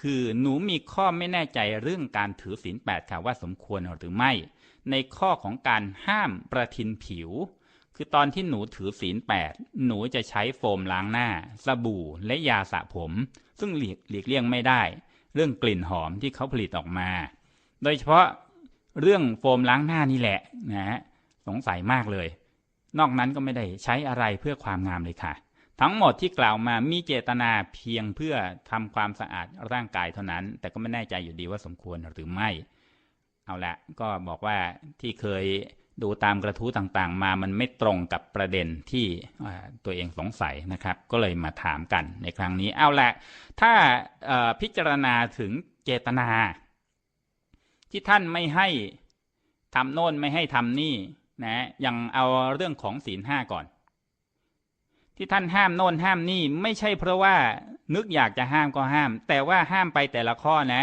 คือ หนูมีข้อไม่แน่ใจเรื่องการถือศีลแปดค่ะว่าสมควรหรือไม่ ในข้อของการห้ามประทินผิว คือตอนที่หนูถือศีลแปดหนูจะใช้โฟมล้างหน้า สบู่และยาสระผม ซึ่งหลีกหลีกเลี่ยงไม่ได้ เรื่องกลิ่นหอมที่เขาผลิตออกมา โดยเฉพาะเรื่องโฟมล้างหน้านี่แหละนะฮะสงสัยมากเลย นอกนั้นก็ไม่ได้ใช้อะไรเพื่อความงามเลยค่ะ ทั้งหมดที่กล่าวมามีเจตนาเพียงเพื่อทำความสะอาดร่างกายเท่านั้น แต่ก็ไม่แน่ใจอยู่ดีว่าสมควรหรือไม่ เอาละก็บอกว่าที่เคยดูตามกระทู้ต่างๆ มามันไม่ตรงกับประเด็นที่ตัวเองสงสัยนะครับ ก็เลยมาถามกันในครั้งนี้ เอาละถ้าพิจารณาถึงเจตนา ที่ท่านไม่ให้ทำโน่นไม่ให้ทำนี่นะยังเอาเรื่องของศีลห้าก่อน ที่ท่านห้ามโน่นห้ามนี่ไม่ใช่เพราะว่านึกอยากจะห้ามก็ห้าม แต่ว่าห้ามไปแต่ละข้อนะ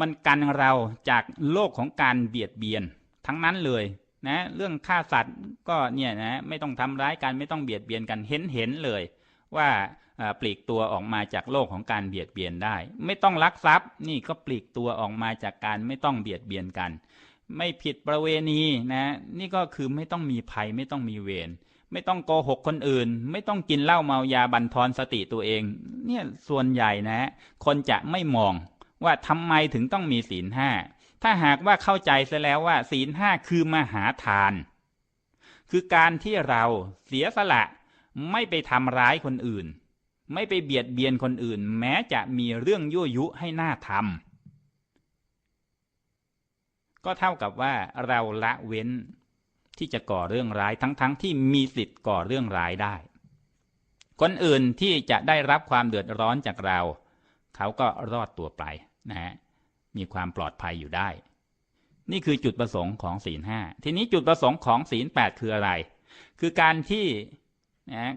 มันกันเราจากโลกของการเบียดเบียนทั้งนั้นเลยนะเรื่องฆ่าสัตว์ก็เนี่ยนะไม่ต้องทำร้ายกันไม่ต้องเบียดเบียนกันเห็นเห็นเลย ว่าปลีกตัวออกมาจากโลกของการเบียดเบียนได้ ไม่ต้องลักทรัพย์นี่ก็ปลีกตัวออกมาจากการไม่ต้องเบียดเบียนกัน ไม่ผิดประเวณีนะนี่ก็คือไม่ต้องมีภัยไม่ต้องมีเวร ไม่ต้องโกหกคนอื่น ไม่ต้องกินเหล้าเมายาบันทอนสติตัวเอง เนี่ยส่วนใหญ่นะ คนจะไม่มองว่าทำไมถึงต้องมีศีลห้าถ้าหากว่าเข้าใจซะแล้วว่า ศีลห้าคือมหาทาน คือการที่เราเสียสละไม่ไปทำร้ายคนอื่น ไม่ไปเบียดเบียนคนอื่น แม้จะมีเรื่องยั่วยุให้หน่าทำก็เท่ากับว่าเราละเว้น ที่จะก่อเรื่องร้ายทั้งๆทที่มีสิทธิ์ก่อเรื่องร้ายได้ คนอื่นที่จะได้รับความเดือดร้อนจากเรา เขาก็รอดตัวไปนะฮะมีความปลอดภัยอยู่ได้ นี่คือจุดประสงค์ของศีลห้าทีนี้จุดประสงค์ของศีลแปดคืออะไร คือการที่นะ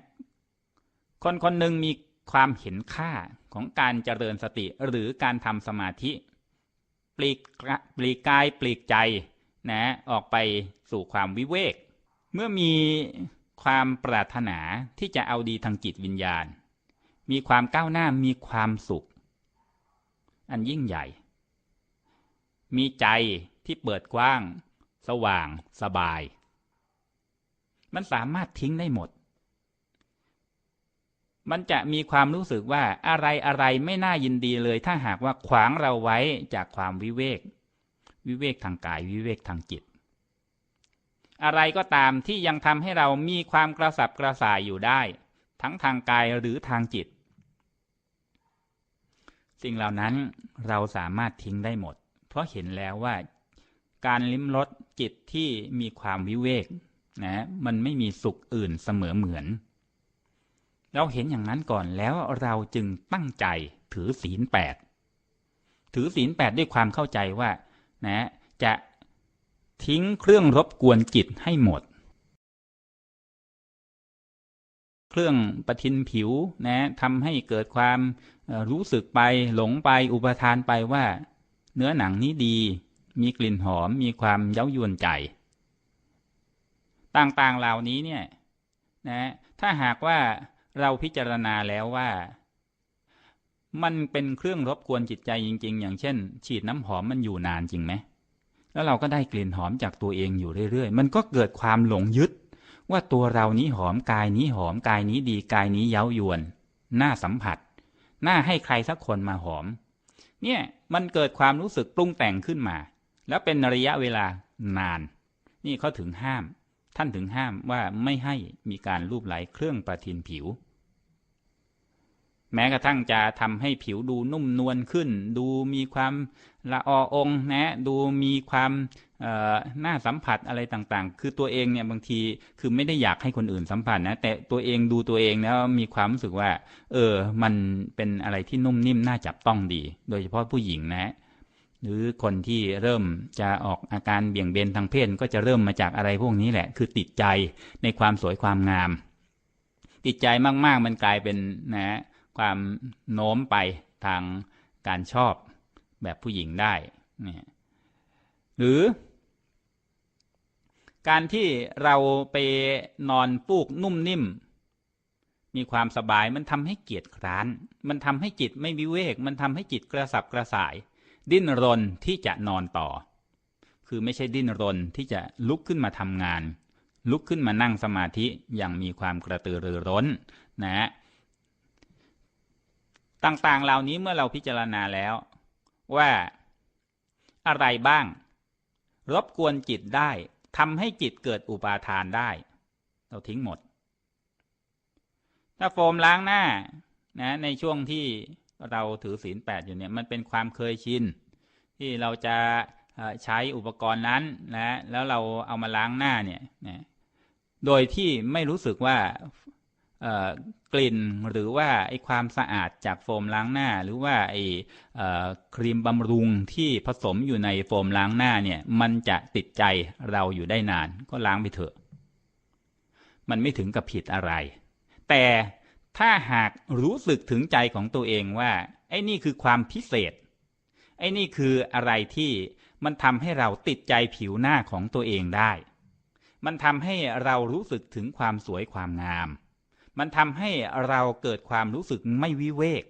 คนคนหนึ่งมีความเห็นค่าของการเจริญสติหรือการทำสมาธิ ปลีกปลีกกายปลีกใจ นะออกไปสู่ความวิเวก เมื่อมีความปรารถนาที่จะเอาดีทางจิตวิญญาณ มีความก้าวหน้ามีความสุข อันยิ่งใหญ่ มีใจที่เปิดกว้าง สว่างสบาย มันสามารถทิ้งได้หมด มันจะมีความรู้สึกว่าอะไรอะไรไม่น่ายินดีเลย ถ้าหากว่าขวางเราไว้จากความวิเวก วิเวกทางกายวิเวกทางจิต อะไรก็ตามที่ยังทำให้เรามีความกระสับกระส่ายอยู่ได้ ทั้งทางกายหรือทางจิต สิ่งเหล่านั้นเราสามารถทิ้งได้หมด เพราะเห็นแล้วว่าการลิ้มรสจิตที่มีความวิเวกนะมันไม่มีสุขอื่นเสมอเหมือน เราเห็นอย่างนั้นก่อนแล้วเราจึงตั้งใจถือศีลแปดถือศีลแปดด้วยความเข้าใจว่า นะจะทิ้งเครื่องรบกวนจิตให้หมด เครื่องประทินผิวนะทำให้เกิดความรู้สึกไปหลงไปอุปทานไปว่า เนื้อหนังนี้ดี มีกลิ่นหอมมีความเย้ายวนใจ ต่างๆเหล่านี้เนี่ยนะถ้าหากว่าเราพิจารณาแล้วว่า มันเป็นเครื่องรบกวนจิตใจจริง ๆ อย่างเช่น ฉีดน้ำหอมมันอยู่นานจริงไหม แล้วเราก็ได้กลิ่นหอมจากตัวเองอยู่เรื่อย ๆ มันก็เกิดความหลงยึด ว่าตัวเรานี้หอมกายนี้หอมกายนี้ดีกายนี้เย้ายวนน่าสัมผัสน่าให้ใครสักคนมาหอม เนี่ยมันเกิดความรู้สึกปรุงแต่งขึ้นมา แล้วเป็นระยะเวลานาน นี่เขาถึงห้าม ท่านถึงห้ามว่าไม่ให้มีการรูปไหลเครื่องประทินผิว แม้กระทั่งจะทำให้ผิวดูนุ่มนวลขึ้น ดูมีความละออองนะ ดูมีความน่าสัมผัสอะไรต่างๆ คือตัวเองเนี่ยบางทีคือไม่ได้อยากให้คนอื่นสัมผัสนะ แต่ตัวเองดูตัวเองแล้วมีความรู้สึกว่า เออ มันเป็นอะไรที่นุ่มนิ่มน่าจับต้องดี โดยเฉพาะผู้หญิงนะ หรือคนที่เริ่มจะออกอาการเบี่ยงเบนทางเพศก็จะเริ่มมาจากอะไรพวกนี้แหละ คือติดใจในความสวยความงาม ติดใจมากๆมันกลายเป็นนะ ความโน้มไปทางการชอบแบบผู้หญิงได้หรือ การที่เราไปนอนฟูกนุ่มนิ่ม มีความสบายมันทำให้เกียจคร้าน มันทำให้จิตไม่วิเวก มันทำให้จิตกระสับกระส่าย ดิ้นรนที่จะนอนต่อ คือไม่ใช่ดิ้นรนที่จะลุกขึ้นมาทำงาน ลุกขึ้นมานั่งสมาธิอย่างมีความกระตือรือร้นนะฮะ ต่างๆ เหล่านี้เมื่อเราพิจารณาแล้ว ว่าอะไรบ้าง รบกวนจิตได้ทำให้จิตเกิดอุปาทานได้ เราทิ้งหมด ถ้าโฟมล้างหน้านะในช่วงที่เราถือศีลแปดอยู่เนี่ยมันเป็นความเคยชิน ที่เราจะใช้อุปกรณ์นั้นนะแล้วเราเอามาล้างหน้าเนี่ยนะโดยที่ไม่รู้สึกว่า กลิ่นหรือว่าไอความสะอาดจากโฟมล้างหน้า หรือว่าไอครีมบำรุงที่ผสมอยู่ในโฟมล้างหน้าเนี่ยมันจะติดใจเราอยู่ได้นานก็ล้างไปเถอะ มันไม่ถึงกับผิดอะไร แต่ถ้าหากรู้สึกถึงใจของตัวเองว่า ไอ้นี่คือความพิเศษ ไอ้นี่คืออะไรที่มันทำให้เราติดใจผิวหน้าของตัวเองได้ มันทำให้เรารู้สึกถึงความสวยความงาม มันทำให้เราเกิดความรู้สึกไม่วิเวก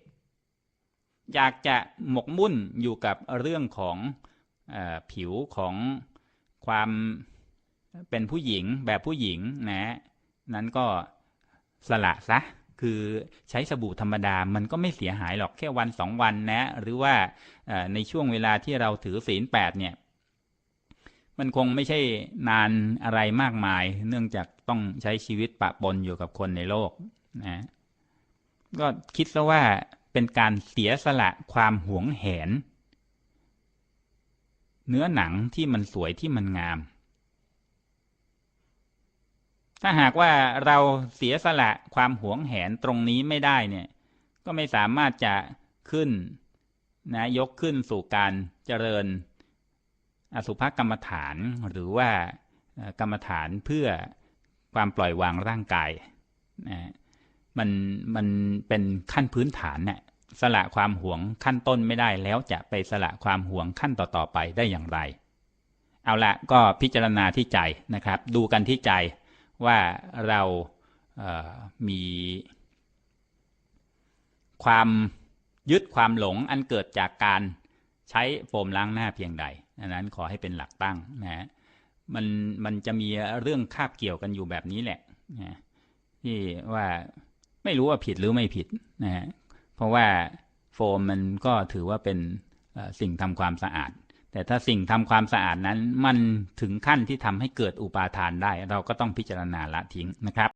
อยากจะหมกมุ่นอยู่กับเรื่องของอผิวของความเป็นผู้หญิงแบบผู้หญิงนะนั้นก็สละซะคือใช้สบู่ธรรมดามันก็ไม่เสียหายหรอกแค่วันสองวันนะ หรือว่าในช่วงเวลาที่เราถือศีลแปดเนี่ย มันคงไม่ใช่นานอะไรมากมาย เนื่องจาก ต้องใช้ชีวิตปะปนอยู่กับคนในโลกนะก็คิดซะว่าเป็นการเสียสละความหวงแหน เนื้อหนังที่มันสวยที่มันงาม ถ้าหากว่าเราเสียสละความหวงแหนตรงนี้ไม่ได้เนี่ย ก็ไม่สามารถจะขึ้นนะยกขึ้นสู่การเจริญอสุภกรรมฐานหรือว่ากรรมฐานเพื่อ ความปล่อยวางร่างกายนะมันมันเป็นขั้นพื้นฐานเนี่ยสละความหวงขั้นต้นไม่ได้แล้วจะไปสละความหวงขั้นต่อๆไปได้อย่างไร เอาละก็พิจารณาที่ใจนะครับ ดูกันที่ใจว่าเราเอ่อมี ความยึดความหลงอันเกิดจากการใช้โฟมล้างหน้าเพียงใดอันนั้นขอให้เป็นหลักตั้งนะฮะ มันมันจะมีเรื่องคาบเกี่ยวกันอยู่แบบนี้แหละนะที่ว่าไม่รู้ว่าผิดหรือไม่ผิดนะฮะเพราะว่าโฟมมันก็ถือว่าเป็นสิ่งทำความสะอาด แต่ถ้าสิ่งทำความสะอาดนั้น มันถึงขั้นที่ทำให้เกิดอุปาทานได้ เราก็ต้องพิจารณาละทิ้งนะครับ